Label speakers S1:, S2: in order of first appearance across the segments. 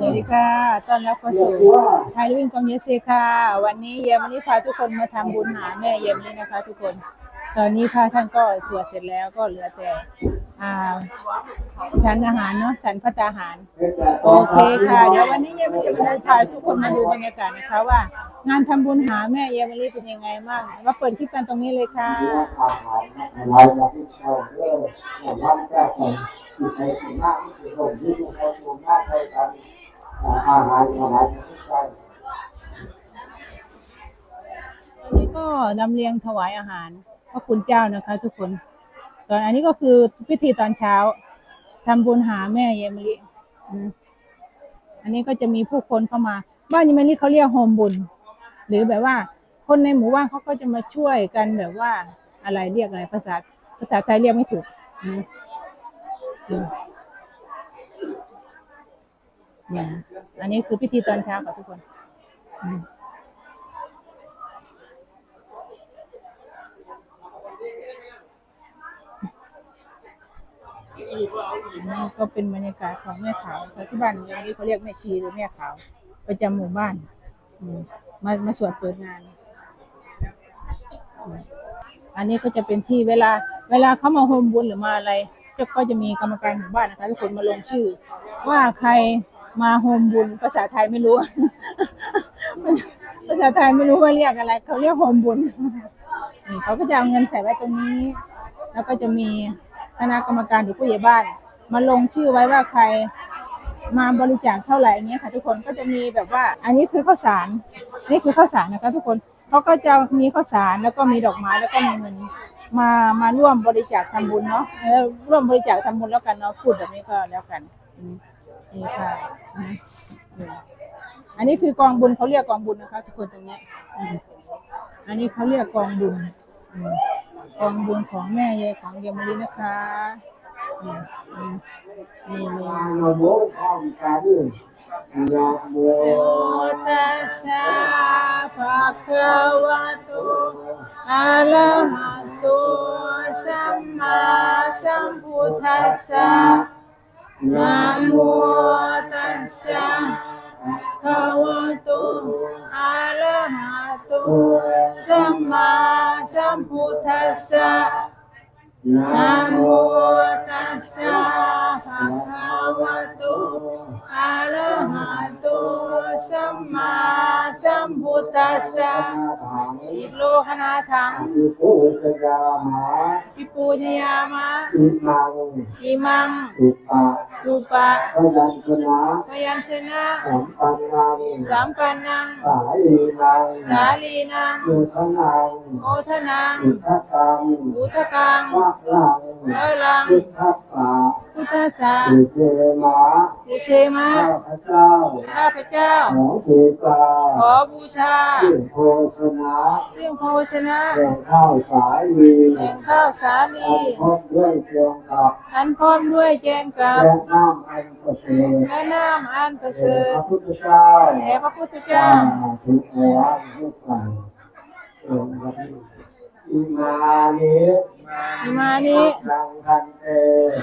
S1: สวัสดีค่ะ ต้อนรับเข้าสู่ไทยวิ่งกอมเยสเซค่ะ วันนี้เยมวันนี้พาทุกคนมาทำบุญหาแม่เยมนี่นะคะ ทุกคน ตอนนี้พระท่านก็สวดเสร็จแล้วก็เหลือแต่อ่าชั้นอาหารเนาะชั้นพัตตาหาร โอเคค่ะ เดี๋ยววันนี้เยมจะมาพาทุกคนมาดูบรรยากาศนะคะว่า งานทำบุญหาแม่เยมวันนี้เป็นยังไงบ้างมาเปิดคลิปกันตรงนี้เลยค่ะ
S2: จิตใจสิ่งมากที่สุดที่ทุกคนรวมมากใจกัน อาหารอาหารที่ใจ
S1: ตอนนี้ก็นำเรียงถวายอาหารพระคุณเจ้านะคะ ทุกคน ตอนอันนี้ก็คือพิธีตอนเช้าทำบุญหาแม่เยมลิลอันนี้ก็จะมีผู้คนเข้ามา บ้านเยมลิเขาเรียกโฮมบุญ หรือแบบว่า คนในหมู่บ้านเขาก็จะมาช่วยกันแบบว่าอะไรเรียกอะไรภาษาภาษาไทยเรียกไม่ถูก อืม เนี่ยอันนี้คือพิธีตอนเช้าค่ะทุกคนอืมนี่ก็เป็นบรรยากาศของแม่ขาวแต่ที่บ้านอย่างนี้เขาเรียกแม่ชีหรือแม่ขาว ประจำหมู่บ้านอืมมามาสวดเปิดงานอืมอันนี้ก็จะเป็นที่เวลา เวลาเขามาโฮมบุญหรือมาอะไรก็ก็จะมีกรรมการหมู่บ้านนะคะทุกคนมาลงชื่อ ว่าใคร มาโฮมบุญภาษาไทยไม่รู้ ภาษาไทยไม่รู้ว่าเรียกอะไร เขาเรียกโฮมบุญนี่เขาก็จะเอาเงินใส่ไว้ตรงนี้ แล้วก็จะมีคณะกรรมการหรือผู้ใหญ่บ้าน มาลงชื่อไว้ว่าใครมาบริจาคเท่าไหร่เงี้ยค่ะทุกคนก็จะมีแบบว่า อันนี้คือข้าวสาร นี่คือข้าวสารนะคะทุกคนเขาก็จะมีข้าวสารแล้วก็มีดอกไม้แล้วก็มีเงินมามาร่วมบริจาคทำบุญเนาะร่วมบริจาคทำบุญแล้วกันเนาะพูดแบบนี้ก็แล้วกันอื นี่ค่ะอันนี้คือกองบุญเขาเรียกกองบุญนะคะทุกคนตรงนี้อันนี้เขาเรียกกองบุญกองบุญของแม่ยายของเยมลีนะคะมีมนี่เลย
S2: โนโข้าวกันะโม
S1: ตัสสะภะคะวะโตอะระหะโตสัมมาสัมพุทธัสสะ นะโมตัสสะภะคะวะโตอะระหะโตสัมมาสัมพุทธัสสะนะโมตัสสะภะคะวะโตอะระหะโตสัมมาสัมพุทธัสสะ
S2: ถัง
S1: อิโลคนาถัง
S2: อิปุสยามา
S1: ปิปูชยามะ
S2: อิมัง
S1: อิมัง
S2: สุปะ
S1: สุปะ
S2: พยัญชนะ
S1: พยัญชนะ
S2: สัมปันนัง
S1: สามปันนัง
S2: สาลีนัง
S1: สาลีนัง
S2: ยุทนัง
S1: โอทนัง
S2: ยุทธกัง
S1: อุทกัง
S2: วะลัง
S1: เอลัง
S2: พุทธัสสะ
S1: พุทธสสะ
S2: สุเจมะ
S1: อุเชมะ
S2: ข้าพเจ้า
S1: ข้าพเจ้า
S2: ขอบูชา
S1: ขอบูชา
S2: ซึ่งโภชนะ
S1: ซึ่งโภชนะ
S2: แห่งข้าวสาลี
S1: แห่งข้าวสาลี
S2: อันพบด้วยเพียงกับ
S1: อันพร้อมด้วยแจงกับ
S2: และน้ำอันประเสริฐ
S1: และน้ำอันประเส
S2: แห่
S1: ริ
S2: ง
S1: ฐ
S2: พระพุทธเจ้า
S1: แด่พระพุทธเจ้า
S2: ทุกข์แล้วทุกข์ไปเออครับอิมานิ
S1: อิมานิ
S2: รังคันเต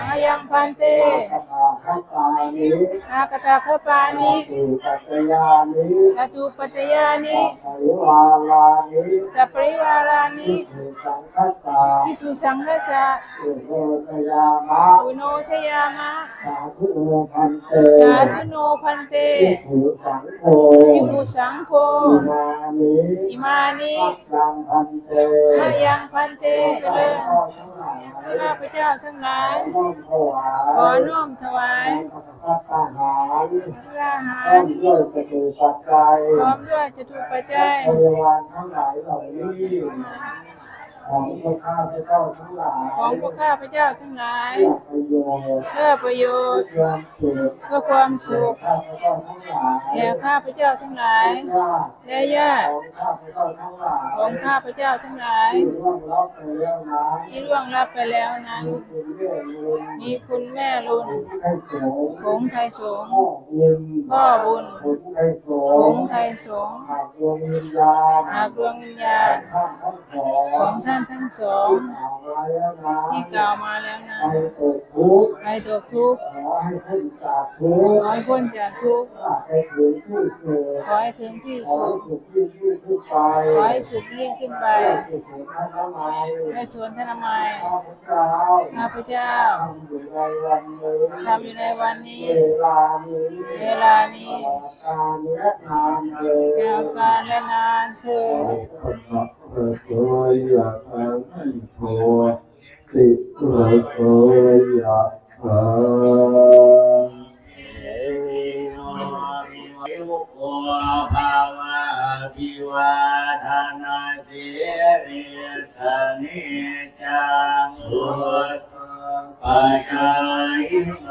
S1: อายังพันเต
S2: กตาคัตตานิ
S1: อากตาคปานิ
S2: สุปัจจยานิ
S1: ตตุปัตยานิ
S2: ปริวาลานิ
S1: สัปปริวารานิ
S2: สุสังคัตตา
S1: พิสุสังฆสะ
S2: สุโภชยามะ
S1: อุโนชยามะ
S2: สาธุโอพันเต
S1: สาธุโนพันเต
S2: ภิกขุสังโฆ
S1: วิภูสังโฆ
S2: อิมานิ
S1: อิมานิ
S2: รังพันเต
S1: อายังพันเตเจริญ
S2: ข้าทั้งหลาย
S1: ข้าพเจ้าทั้งหลาย
S2: น้อมถวาย
S1: ขอน้อมถวาย
S2: พัฒนาหาร
S1: เพื่ออาหา
S2: ต้อ
S1: ร
S2: มด้วยจตุปัจจัย
S1: พร้อมด้วยจตุปัจจัย
S2: บริวารทั้งหลายเหล่านี้ ของพระข้าพเจ้าทั้งหลาย
S1: ของพวกข้าพเจ้าทั้งหลาย
S2: เพื่อประโยชน์
S1: เพื่อประโยชน์
S2: เพื่อความสุข
S1: เพื่อความสุข
S2: แก่ข้าพเจ้าทั้งหลาย
S1: แก่ข้าพเจ้าทั้งหลาย
S2: ญาติ
S1: และญาติ
S2: ของข้าพเจ้าทั้งหลาย
S1: ของข้าพเจ้าทั้งหลาย
S2: ที่ร่วงรับไปแล้วนะ
S1: ที่ล่วงลับไปแล้วนั้น
S2: มีคุณแม่ลุน
S1: มีคุณแม่ลุน
S2: ให้สงฆ์
S1: ผงไทยสงฆ์
S2: พ่อเงิน
S1: พ่อบุญ
S2: ผลไทยส
S1: ผ
S2: ง
S1: ง
S2: ฆ์
S1: ไทยสงฆ์
S2: หากดวงวิญญาณ
S1: หากดวงวิญญาณ
S2: ท่านทั้งสอ
S1: ของงท่านทั้งสอง
S2: ที่กล่าวมาแล้วนะ
S1: ที่กล่าวมาแล้วนะ
S2: ไปตกทุกข์
S1: ใครตกทุกข์
S2: ขอให้พ้นจากทุก
S1: ข
S2: ข์
S1: อให้พ้นจากทุกข์
S2: ถ้าไปถึงที่สุด
S1: ขอให้ถึงที่
S2: ขอ
S1: สุ
S2: ให้
S1: ด
S2: สุขยิ่งยิ่งขึ้นไป
S1: ขอให้สุขยิ่งขึ้นไป
S2: ได้สุขสุขท่านละไม
S1: ได้ชวนท่านอมัย
S2: ข้าพเจ้า
S1: ข้าพเจ้า
S2: ทำอยู่ในวันนี้
S1: ทำอยู่ในวันนี้
S2: เวลานี้
S1: เวลานี้
S2: ตลอดการและนานเลย
S1: ยาวการและนานเธอญ
S3: ระ โสยะทางให้โชติระโสยะทา
S4: ยุโกภาวะพิวาทานาสิริสนิจังพุทปัจจายโน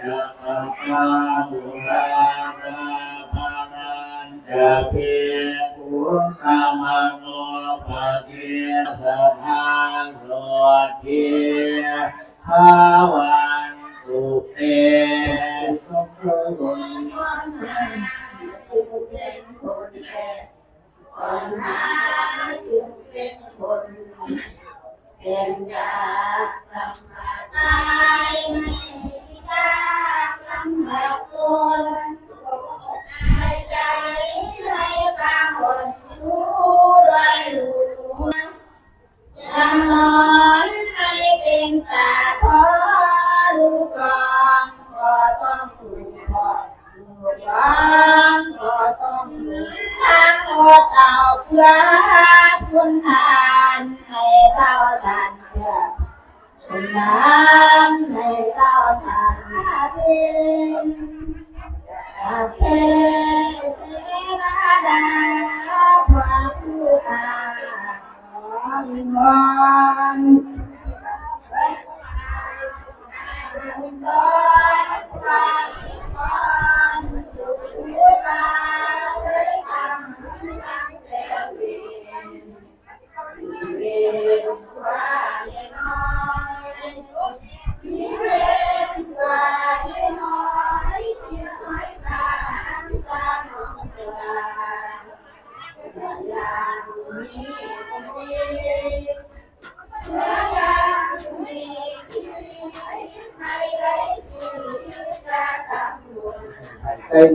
S4: จะปะปะบุราราภานันจะเพียปุตตมโนปฏิสทานโสทีภาวันตุเต
S2: สัพพะโล
S5: เป็นยาลำบากตายไม่ กล้าล วิ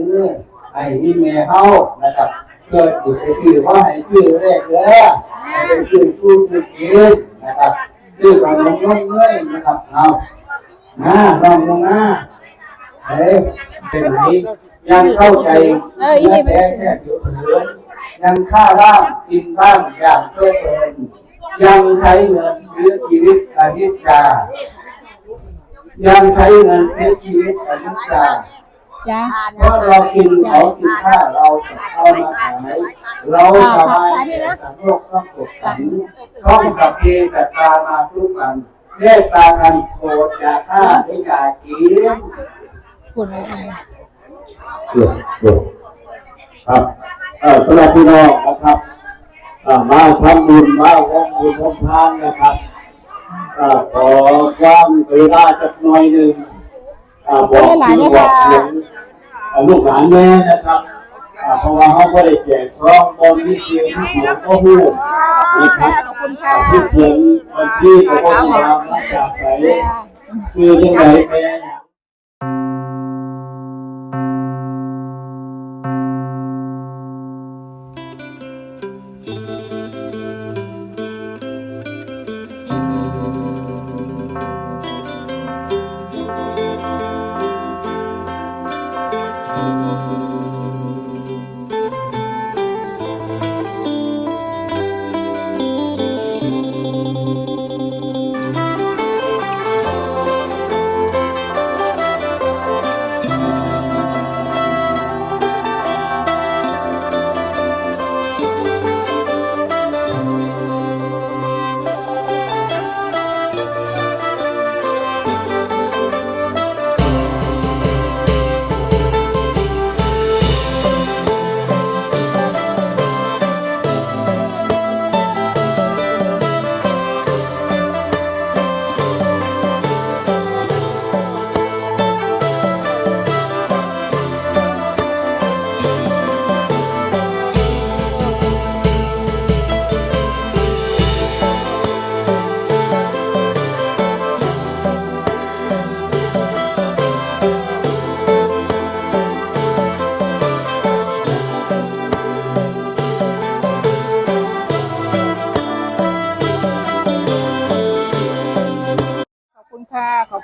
S5: มือไอ้
S2: ที่แม่เฮานะครับเกิดอยู่ในที่ว่าให้ชื่อแรกเด้อให้เป็นชื่อชูชื่อกินนะครับชื่อของน้องน้องเงยนะครับเอานะลองลงนะเฮ้ยเป็นไหนยังเข้าใจเนื้อแท้แค่ผิวเผินยังฆ่าบ้างกินบ้างอย่างเพลิดเพลินยังใช้เงินเลี้ยงชีวิตอนิจจายังใช้เงินเลี้ยงชีวิตอนิจจา
S1: จ้า
S2: เพราะเรากินของกินข้าเราเอามาขายเราสบายแต่โลกต้องสุขสันต้องกับเกกับตามาทุกกันเมตตากันโปรดอย่าฆ่าไม่อย่ากิน
S1: พูดอะไรกัน
S3: เกิดเกิดครับเออสำหรับพี่น้องนะครับมาทำบุญมาร่วมบุญร่วมทานนะครับขอความเวลาสักหน่อยหนึ่ง บอกชื่อบอกเสียงอ่าลูกหลานแม่นะครับอ่าเพราะว่าเขาไม่ได้แจกซองบนที่เสียงที่เสียงก็พูดนะครับ
S1: ขอบคุณค่ะ
S3: ที่เขียนบัญชีของพวกเรามาจากไหนชื่อยังไงแม่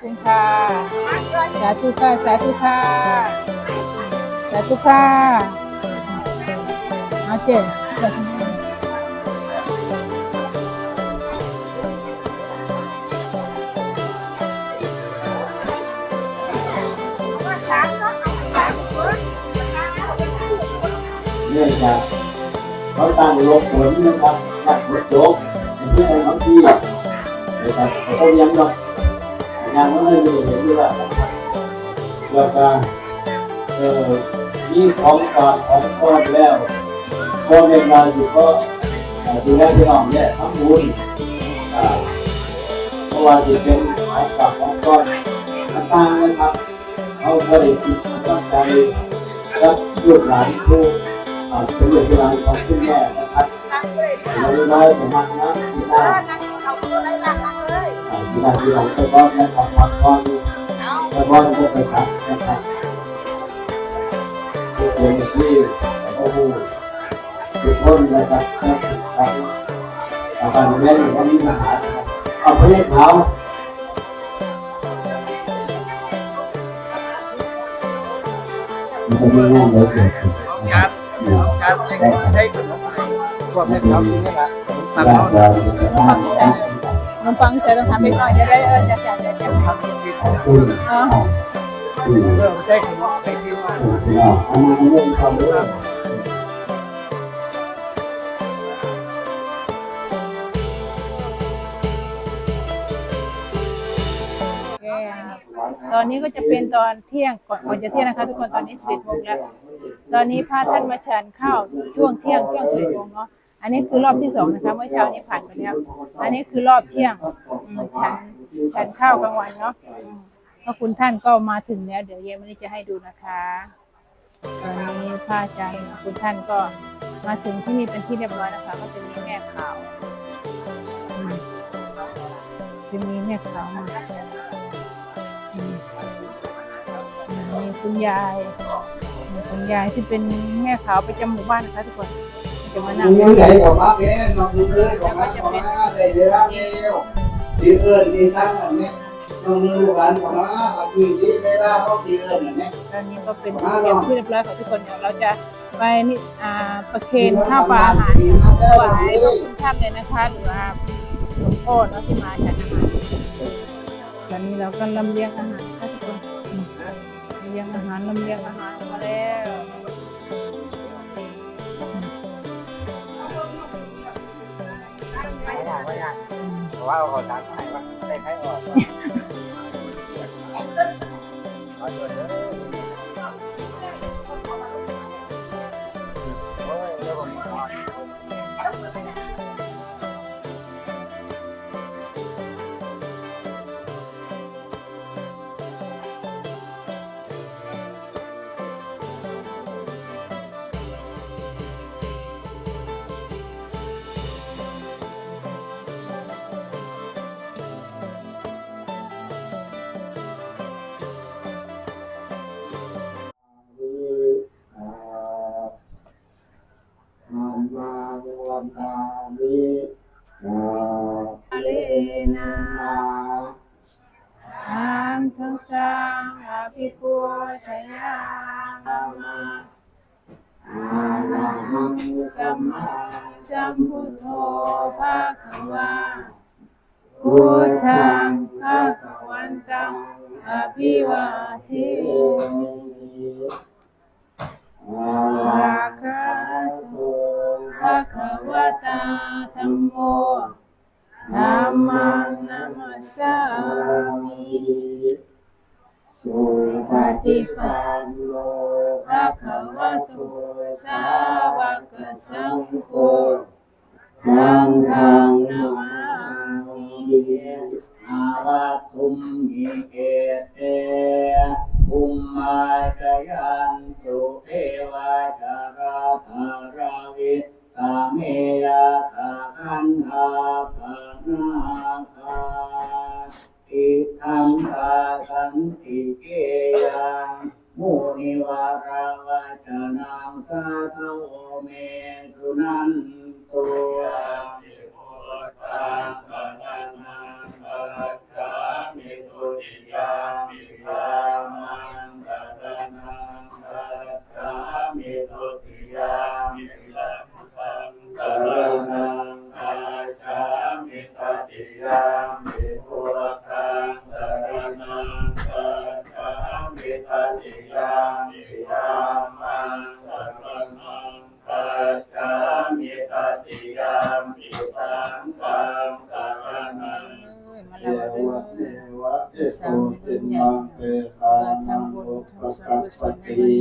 S1: ค่ะขอบคุณค่ะ สาธุค่ะ สาธุค่ะ สาธุค่ะเอาเจ็ด嗯
S3: เนื่องจากเขาตั้งลบฝนนะครับตั้งฝนตกในที่ไหนบางที่นะครับเขาก็ยังเนาะ งานมันไม่ได้เห็นด้วยนะครับแล้วก็เออมีของฝากของก้อนแล้วก็ในงานอยู่ก็ดูแลพี่น้องเนี่ยทำบุญเพราะว่าจะเป็นของฝากของก้อนต่างๆนะครับเขาบริสุทธิ์ตั้งใจรับลูกหลานผู้เป็นเรื่องเวลานของคุณแม่นะครับเราได้น้อยประมาณนั้นที่ได้ อ่าที่ได้ที่เราไปบ้านนะครับพักผ่อนไปบ้านก็ไปพักนะครับทุกคนที่โอ้โหทุกคนนะครับนะครับอาการแม่อยู่ก็มีปัญหานะครับเอาไปให้เขามันจะไม่ง่ายเลยเกิดขึ้นครับ
S2: การใช้ขนมไทยพวกแม่เขาอย่างนี้แหละขนมตัง
S3: ได้
S2: เขา
S3: ได้ได้
S1: ขนมปังใส่ต้องทำให้หน่อยจะได้เออจะจะจะจะ
S2: ทำกิน
S3: ขอบคุณ
S1: เนาะ
S2: เริ่มใช้ขนมไทยที่ว่า
S3: เราทำงานเรื่องความรู้
S1: แกงตอนนี้ก็จะเป็นตอนเที่ยงก่อนก่อนจะเที่ยงนะคะ ทุกคนตอนนี้สิบเอ็ดโมงแล้ว ตอนนี้พระท่านมาฉันข้าวช่วงเที่ยงช่วงสิบเอ็ดโมงเนาะ อันนี้คือรอบที่สองนะคะเมื่อเช้านี้ผ่านไปแล้ว อันนี้คือรอบเที่ยงฉันฉันข้าวกลางวันเนาะอืมพระคุณท่านก็มาถึงแล้ว เดี๋ยวเย็นวันนี้จะให้ดูนะคะตอนนี้พระอาจารย์คุณท่านก็มาถึงที่นี่เป็นที่เรียบร้อยนะคะ ก็จะมีแม่ขาวจะมีแม่ขาวมามีคุณยาย คุณยายที่เป็นแม่ขาวประจำหมู่บ้านนะคะทุกคน จะมานั่ง
S2: มึงใหญ่กว่ามาแม่น้องมึงเลยของมาของมาได้เดี๋ยวเร็วดีเอิญดีทั้งอันนี้น้องลูกหลานของมาบางทีดีได้ล่าเขาดีเอิญนนี้
S1: ตอนนี้ก็เป็นที่เรียบร้อยของทุกคนเดี๋ยวเราจะไปนี่อ่าประเคนข้าวปลาอาหารถวายพระคุณท่านเลยนะคะหรือว่าหลวงพ่อเนาะที่มาฉันอาหารตอนนี้เราก็ลำเลียงอาหารค่ะทุกคนลำเลียงอาหารลำเลียงอาหารมาแล้ว
S2: ไม่ยากไม่ยากเพราะว่าเขาตามใครว่าได้ใครออกขอโทษเด้อ
S3: นามิอา
S1: เลนะทางทั้งทางอภิปุชยามา
S3: อาลัง
S1: สัมมาสัมพุทโธภะคะวาพุทธังภะคะวันตังอภิวาทมิ
S3: อา
S1: ราคะโตภะคะวะตาธัมโมธัมมังนัมสสามิ
S3: สุ
S1: ปฏิปันโนภะคะวะโตสาวกสังโฆสังฆังนามามิ
S4: อาวัตุมหิเก เมสุนันตุตังปะนังปะกามิโต
S1: วะ
S2: เอติมังเปตานังอุปกัปปติ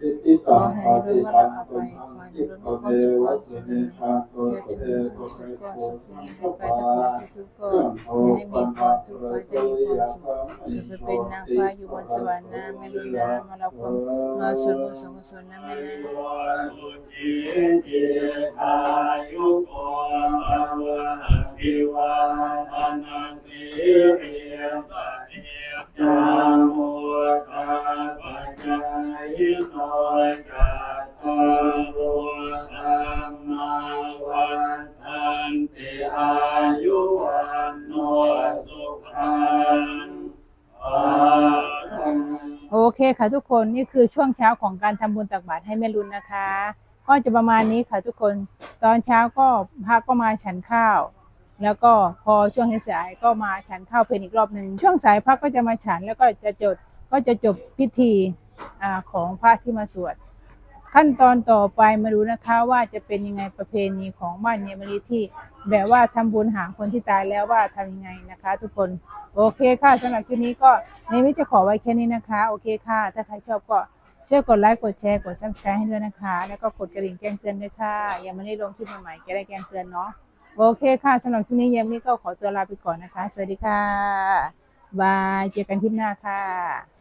S2: อิติตังปฏิปันตุมังคิปะเมวะสุเนชาโตสเอโตเสโกสุขปาเครื่องโภปันปัตุระโตยะคัมอิโต
S1: เป็นนางฟ้าอยู่บนสวรรค์นะไม่รู้นะมาเราคนมาส่วนบุส่วนกุศลนะแม่นะ
S4: สุจิเกอายุโกภะวะภิวาทนาสิริส
S1: ค่ะทุกคนนี่คือช่วงเช้าของการทำบุญตักบาตรให้แม่รุนนะคะ ก็จะประมาณนี้ค่ะทุกคนตอนเช้าก็พระก็มาฉันข้าว แล้วก็พอช่วงสายก็มาฉันข้าวเพลนอีกรอบหนึ่งช่วงสายพระก็จะมาฉันแล้วก็จะจดก็จะจบพิธีอ่าของพระที่มาสวด ขั้นตอนต่อไปมาดูนะคะว่าจะเป็นยังไงประเพณีของบ้านเยมรีที่ แบบว่าทำบุญหาคนที่ตายแล้วว่าทำยังไงนะคะ ทุกคนโอเคค่ะสำหรับคลิปนี้ก็ในวิจะขอไว้แค่นี้นะคะ โอเคค่ะ ถ้าใครชอบก็ช่วยกดไลค์กดแชร์กด subscribe ให้ด้วยนะคะ แล้วก็กดกระดิ่งแจ้งเตือนด้วยค่ะยังไม่ได้ลงคลิปใหม่ๆจะได้แจ้งเตือนเนาะโอเคค่ะสำหรับคลิปนี้เยมนี่ก็ขอตัวลาไปก่อนนะคะ สวัสดีค่ะบายเจอกันคลิปหน้าค่ะ